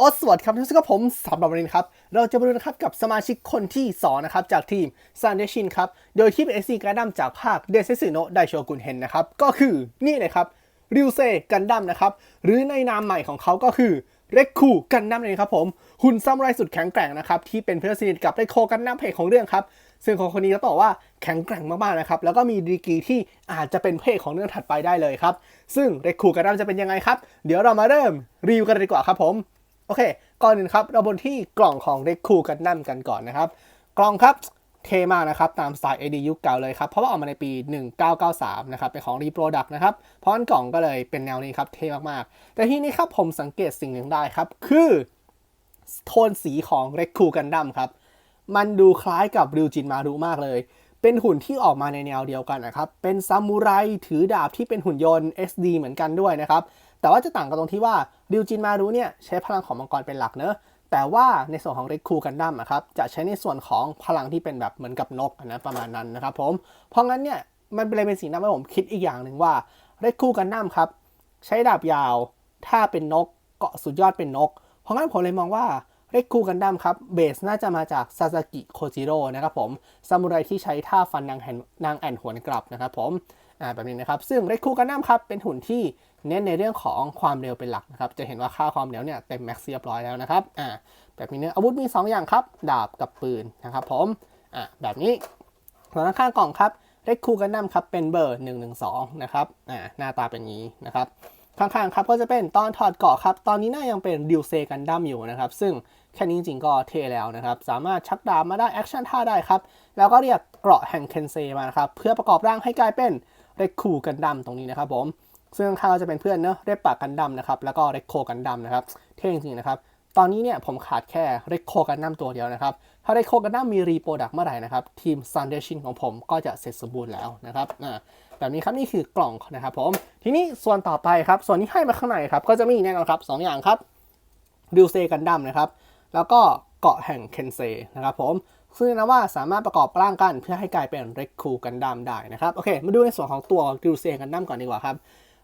โอ้สวัสดีครับทุกท่านครับผมสำหรับวันนี้ครับ เราจะมาดูนะครับกับสมาชิกคนที่ 2 นะครับ จากทีมซันเดชินครับ โดยที่เป็น SC การดัมจากภาคเดซ s สึโนะไดโชกุนเฮนนะครับ ก็คือนี่เลยครับริวเซกันดัมนะครับ หรือในนามใหม่ของเขาก็คือเร k คูกันดัมเลยครับผม หุ่นซามูไรสุดแข็งแกร่งนะครับ ที่เป็นเพื่อนสนิทกับเร k โคกันดัมเพจของเรื่องครับ ซึ่งคนคนนี้ก็ตอบอกว่าแข็งแกร่งมากๆนะครับ แล้วก็มีดีกรีที่อาจจะเป็นเพจของเรื่องถัดไปได้เลยครับ ซึ่งเร k คูกันดัมจะเป็นยังไงครับ เดี๋ยวเรามาเริ่มรีวิวกันดีกว่าครับผม โอเค ก่อนอื่นครับ เราบนที่กล่องของเด็กคูกันนั่นกันก่อนนะครับ กล่องครับเทมากนะครับ ตามสไตล์ AD ยุคเก่าเลยครับ เพราะว่าออกมาในปี 1993 นะครับ เป็นของ Reproduct นะครับ เพราะงั้นกล่องก็เลยเป็นแนวนี้ครับ เท่มากๆ แต่ที่นี้ครับผมสังเกตสิ่งหนึ่งได้ครับ คือโทนสีของเร k คูกันดั้มครับ มันดูคล้ายกับริวจินมารุมากเลย เป็นหุ่นที่ออกมาในแนวเดียวกันนะครับ เป็นซามูไรถือดาบที่เป็นหุ่นยนต์ SD เหมือนกันด้วยนะครับ แต่ว่าจะต่างกันตรงที่ว่าริวจินมารุเนี่ยใช้พลังของมังกรเป็นหลักเนอะแต่ว่าในส่วนของเร k คูกันดั้มอะครับจะใช้ในส่วนของพลังที่เป็นแบบเหมือนกับนกนะประมาณนั้นนะครับผมเพราะงั้นเนี่ยมันเลยเป็นสิ่งที่ทำให้ผมคิดอีกอย่างหนึ่งว่าเร k คูกันดั้มครับใช้ดาบยาวถ้าเป็นนกเกาะสุดยอดเป็นนก เพราะงั้นผมเลยมองว่า เร k คูกันดั้มครับเบสน่าจะมาจากซาซากิโคจิโร่นะครับผมซามูไรที่ใช้ท่าฟันนางแอนนางแอนหวนกลับนะครับผมอ่าแบบนี้นะครับ ซึ่งเร k คูกันดั้มครับเป็นหุ่นที่เน้นในเรื่องของความเร็วเป็นหลักนะครับ จะเห็นว่าค่าความเร็วเนี่ยเต็มแม็กซ์เรียบร้อยแล้วนะครับอ่าแบบนี้เนี่ยอาวุธมี 2 อย่างครับ ดาบกับปืนนะครับผมอ่าแบบนี้ส่วนข้างกล่องครับเร k คูกันดั้มครับเป็นเบอร์ 112 นะครับอ่าหน้าตาเป็นนี้นะครับ ข้างๆครับก็จะเป็นตอนถอดเกราะครับ ตอนนี้น่ายังเป็นดิวเซกันดั้มอยู่นะครับ ซึ่งแค่นี้จริงๆก็เทแล้วนะครับ สามารถชักดาบมาได้แอคชั่นท่าได้ครับ แล้วก็เรียกเกราะแห่งเคนเซมานะครับเพื่อประกอบร่างให้กลายเป็นเรคคูกันดั้มตรงนี้นะครับผมซึ่งข้างๆจะเป็นเพื่อนเนอะเรปปากกันดั้มนะครับแล้วก็เรคโคกันดั้มนะครับเท่จริงๆนะครับ ตอนนี้เนี่ยผมขาดแค่เร k โคกันดั้มตัวเดียวนะครับ ถ้าเร k โคกันดั้มมีรีโปรดักต์เมื่อไหร่นะครับ ทีมซันเดชินของผมก็จะเสร็จสมบูรณ์แล้วนะครับอ่าแบบนี้ครับนี่คือกล่องนะครับผม ทีนี้ส่วนต่อไปครับ ส่วนที่ให้มาข้างในครับ ก็จะมีแน่นอนครับสองอย่างครับดิวเซกันดั้มนะครับ แล้วก็เกาะแห่งเคนเซนะครับผมซึ่งนะว่าสามารถประกอบร่างกันเพื่อให้กลายเป็นเร k คูกันดั้มได้นะครับ โอเค มาดูในส่วนของตัวดิวเซกันดั้มก่อนดีกว่าครับ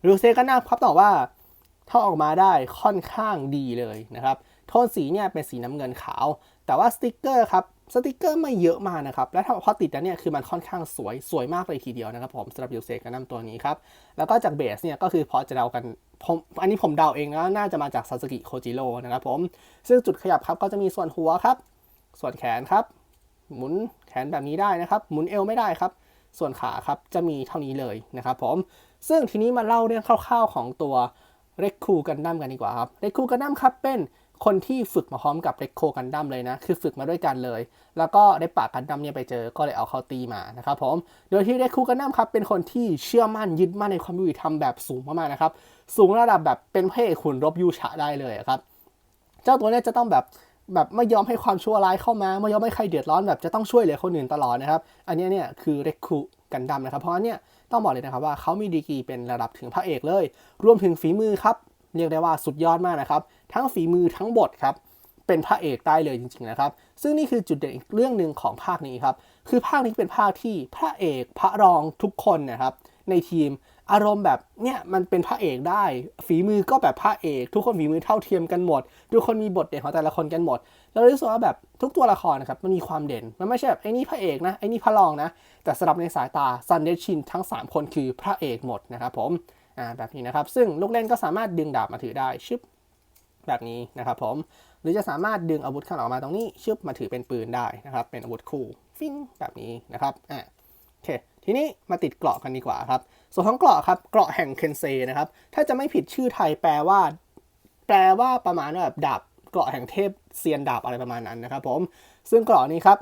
ดิวเซกันดั้มครับตอบว่าถ้าออกมาได้ค่อนข้างดีเลยนะครับ โทนสีเนี่ยเป็นสีน้ำเงินขาว แต่ว่าสติกเกอร์ครับสติกเกอร์ไม่เยอะมากนะครับ และถ้าพอติดแล้วเนี่ยคือมันค่อนข้างสวยสวยมากเลยทีเดียวนะครับผมสำหรับยูเซกันนำตัวนี้ครับ แล้วก็จากเบสเนี่ยก็คือพอจะเดากันผมอันนี้ผมเดาเองนะน่าจะมาจากซาสกิโคจิโร่นะครับผม ซึ่งจุดขยับครับก็จะมีส่วนหัวครับ ส่วนแขนครับ หมุนแขนแบบนี้ได้นะครับ หมุนเอวไม่ได้ครับ ส่วนขาครับจะมีเท่านี้เลยนะครับผม ซึ่งทีนี้มาเล่าเรื่องคร่าวๆของตัวเร k คูกันดั้มกันดีกว่าครับเร k คูกันดั้มครับเป็น คนที่ฝึกมาพร้อมกับเร k โคกันดั้มเลยนะ คือฝึกมาด้วยกันเลย แล้วก็ได้ปากกันดั้มเนี่ยไปเจอก็เลยเอาเขาตีมานะครับผม โดยที่เร k คูกันดั้มครับเป็นคนที่เชื่อมั่นยึดมั่นในความยุติธรรมแบบสูงมากๆนะครับ สูงระดับแบบเป็นพระเอกขุนรบยูชะได้เลยครับ เจ้าตัวเนี้จะต้องแบบแบบไม่ยอมให้ความชั่วร้ายเข้ามา ไม่ยอมให้ใครเดือดร้อนแบบจะต้องช่วยเหลือคนอื่นตลอดนะครับ อันนี้เนี่ยคือเร k คูกันดั้มนะครับ เพราะนั้นเนี่ยต้องบอกเลยนะครับว่าเขามีดีกรีเป็นระดับถึงพระเอกเลย รวมถึงฝีมือครับ เรียกได้ว่าสุดยอดมากนะครับ ทั้งฝีมือทั้งบทครับ เป็นพระเอกได้เลยจริงๆนะครับ ซึ่งนี่คือจุดเด่นอีกเรื่องหนึ่งของภาคนี้ครับ คือภาคนี้เป็นภาคที่พระเอกพระรองทุกคนนะครับ ในทีมอารมณ์แบบเนี่ยมันเป็นพระเอกได้ ฝีมือก็แบบพระเอก ทุกคนฝีมือเท่าเทียมกันหมด ทุกคนมีบทเด่นของแต่ละคนกันหมดแล้วรู้สึกว่าแบบทุกตัวละครนะครับมันมีความเด่น มันไม่ใช่แบบไอ้นี่พระเอกนะไอ้นี่พระรองนะ แต่สำหรับในสายตาซันเดชินทั้ง 3 คนคือพระเอกหมดนะครับผม อ่าแบบนี้นะครับ ซึ่งลูกเล่นก็สามารถดึงดาบมาถือได้ชึบแบบนี้นะครับผมหรือจะสามารถดึงอาวุธข้างออกมาตรงนี้ชึบมาถือเป็นปืนได้นะครับ เป็นอาวุธคู่ฟิ้งแบบนี้นะครับอ่าโอเคทีนี้มาติดเกราะกันดีกว่าครับ ส่วนของเกราะครับเกราะแห่งเคนเซนะครับ ถ้าจะไม่ผิดชื่อไทยแปลว่า แปลว่าประมาณแบบดาบเกราะแห่งเทพเซียนดาบอะไรประมาณนั้นนะครับผมซึ่งเกราะนี้ครับ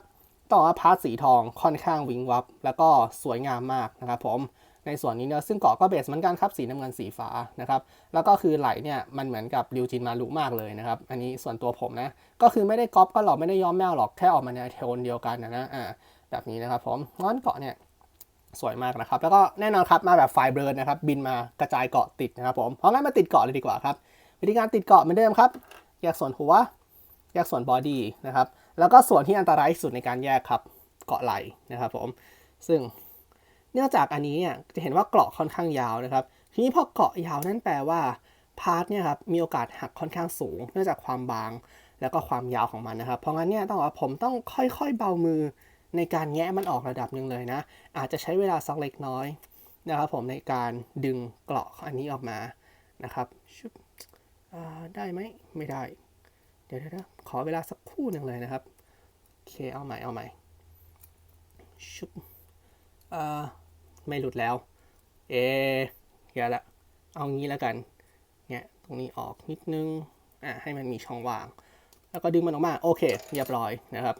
ต้องว่าพาร์ทสีทองค่อนข้างวิงวับ แล้วก็สวยงามมากนะครับผม ในส่วนนี้เนี่ยซึ่งเกาะก็เบสเหมือนกันครับสีน้ำเงินสีฟ้านะครับแล้วก็คือไหลเนี่ยมันเหมือนกับริวจินมารุมากเลยนะครับอันนี้ส่วนตัวผมนะก็คือไม่ได้ก๊อปก็หรอกไม่ได้ย้อมแมวหรอกแค่ออกมาในโทนเดียวกันนะนะอ่าแบบนี้นะครับผมง้อนเกาะเนี่ยสวยมากนะครับ แล้วก็แน่นอนครับมาแบบไฟเบิร์นนะครับ บินมากระจายเกาะติดนะครับผมเพราะงั้นมาติดเกาะเลยดีกว่าครับ วิธีการติดเกาะเหมือนเดิมครับ แยกส่วนหัว แยกส่วนบอดี้นะครับ แล้วก็ส่วนที่อันตรายที่สุดในการแยกครับ เกาะไหลนะครับผม ซึ่ง เนื่องจากอันนี้เนี่ยจะเห็นว่าเกราะค่อนข้างยาวนะครับ ทีนี้พอเกาะยาวนั่นแปลว่าพาร์ทเนี่ยครับมีโอกาสหักค่อนข้างสูง เนื่องจากความบางแล้วก็ความยาวของมันนะครับ เพราะงั้นเนี่ยต้องว่าผมต้องค่อยๆเบามือในการแงะมันออกระดับหนึ่งเลยนะ อาจจะใช้เวลาสักเล็กน้อยนะครับผมในการดึงเกราะอันนี้ออกมานะครับชุบได้ไหมไม่ได้ เดี๋ยวเดี๋ยวขอเวลาสักครู่หนึ่งเลยนะครับโอเคเอาใหม่เอาใหม่ชุบอ่า ไม่หลุดแล้ว เอะอย่าละ เอางี้แล้วกัน เนี่ยตรงนี้ออกนิดนึง อะให้มันมีช่องว่าง แล้วก็ดึงมันออกมา โอเคเรียบร้อยนะครับ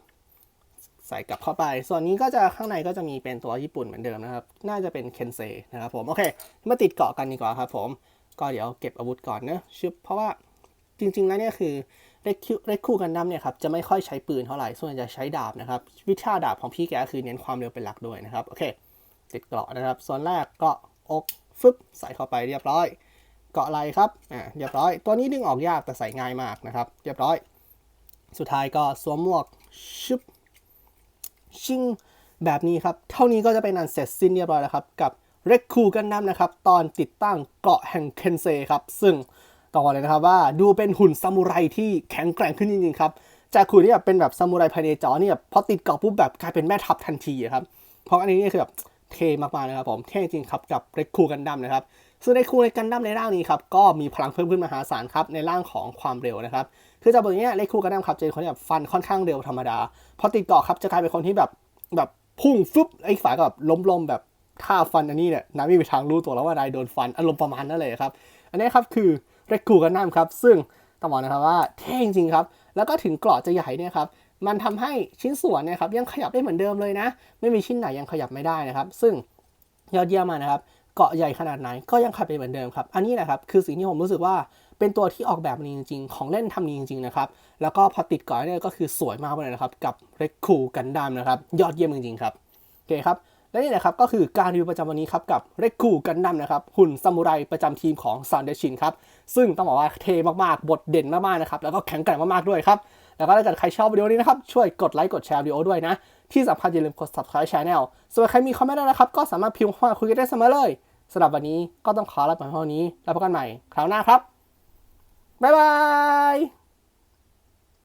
ใส่กลับเข้าไป ส่วนนี้ก็จะข้างในก็จะมีเป็นตัวญี่ปุ่นเหมือนเดิมนะครับ น่าจะเป็นเคนเซนะครับผม โอเค มาติดเกาะกันดีกว่าครับผม ก็เดี๋ยวเก็บอาวุธก่อนเนะชึบเพราะว่าจริงๆแล้วเนี่ยคือเรคคิวเรคคูกันดั้มเนี่ยครับจะไม่ค่อยใช้ปืนเท่าไหร่ ส่วนใหญ่จะใช้ดาบนะครับ วิชาดาบของพี่แกคือเน้นความเร็วเป็นหลักด้วยนะครับ โอเค ติดเกราะนะครับ ส่วนแรกเกาะอกฟึบใส่เข้าไปเรียบร้อย เกาะไหลครับอ่าเรียบร้อย ตัวนี้ดึงออกยากแต่ใส่ง่ายมากนะครับ เรียบร้อย สุดท้ายก็สวมหมวกชึบชิงแบบนี้ครับ เท่านี้ก็จะเป็นอันเสร็จสิ้นเรียบร้อยแล้วครับ กับเร c คูกันดั้มนะครับ ตอนติดตั้งเกราะแห่งเคนเซครับ ซึ่งต่อกอนเลยนะครับว่าดูเป็นหุ่นซามูไรที่แข็งแกร่งขึ้นจริงๆครับ จากหุ่นที่แบบเป็นแบบซามูไรภายในจอเนี่ยพอติดเกราะปุ๊บแบบกลายเป็นแม่ทัพทันทีอะครับ เพราะอันนี้เนี่ยคือแบบ เท่มากๆนะครับผมเท่จริงครับกับเร c คูกันดั้มนะครับซึ่งเร c คูกันดั้มในร่างนี้ครับก็มีพลังเพิ่มขึ้นมหาศาลครับในร่างของความเร็วนะครับคือจากบทนี้เร c คูกันดั้มครับจะเป็นคนที่แบบฟันค่อนข้างเร็วธรรมดาพอติดเกราะครับจะกลายเป็นคนที่แบบแบบพุ่งฟึบไอ้ฝายก็แบบล้มลมแบบท่าฟันอันนี้เนี่ยนาไม่มีทางรู้ตัวแล้วว่านายโดนฟันอารมณ์ประมาณนั้นเลยครับอันนี้ครับคือเรกูกันน้ำครับซึ่งต้องบอกนะครับว่าเท่จริงครับแล้วก็ถึงกราะจะใหญ่เนี่ยครับ มันทำให้ชิ้นส่วนเนี่ยครับยังขยับได้เหมือนเดิมเลยนะ ไม่มีชิ้นไหนยังขยับไม่ได้นะครับ ซึ่งยอดเยี่ยมมานะครับ เกาะใหญ่ขนาดไหนก็ยังขับไปเหมือนเดิมครับ อันนี้แหละครับคือสิ่งที่ผมรู้สึกว่าเป็นตัวที่ออกแบบมาดีจริง ๆ ของเล่นทำดีจริง ๆ นะครับ แล้วก็พอติดเกาะเนี่ยก็คือสวยมากเลยนะครับ กับเรคูกันดัมนะครับ ยอดเยี่ยมจริง ๆ ครับโอเคครับและนี่แหละครับก็คือการรีวิวประจำวันนี้ครับกับเรคูกันดัมนะครับหุ่นซามูไรประจำทีมของซานเดชินครับซึ่งต้องบอกว่าเทมากๆ บทเด่นมากๆนะครับแล้วก็แข็งแกร่งมากๆด้วยครับ แล้วก็ถ้าเกิดใครชอบวิดีโอนี้นะครับ ช่วยกดไลค์กดแชร์วิดีโอด้วยนะ ที่สำคัญอย่าลืมกด subscribe channel ส่วนใครมีคอมเมนต์อะไรนะครับ ก็สามารถพิมพ์เข้ามาคุยกันได้เสมอเลยสำหรับวันนี้ก็ต้องขอลาไปเท่านี้ แล้วพบกันใหม่คราวหน้าครับบ๊ายบาย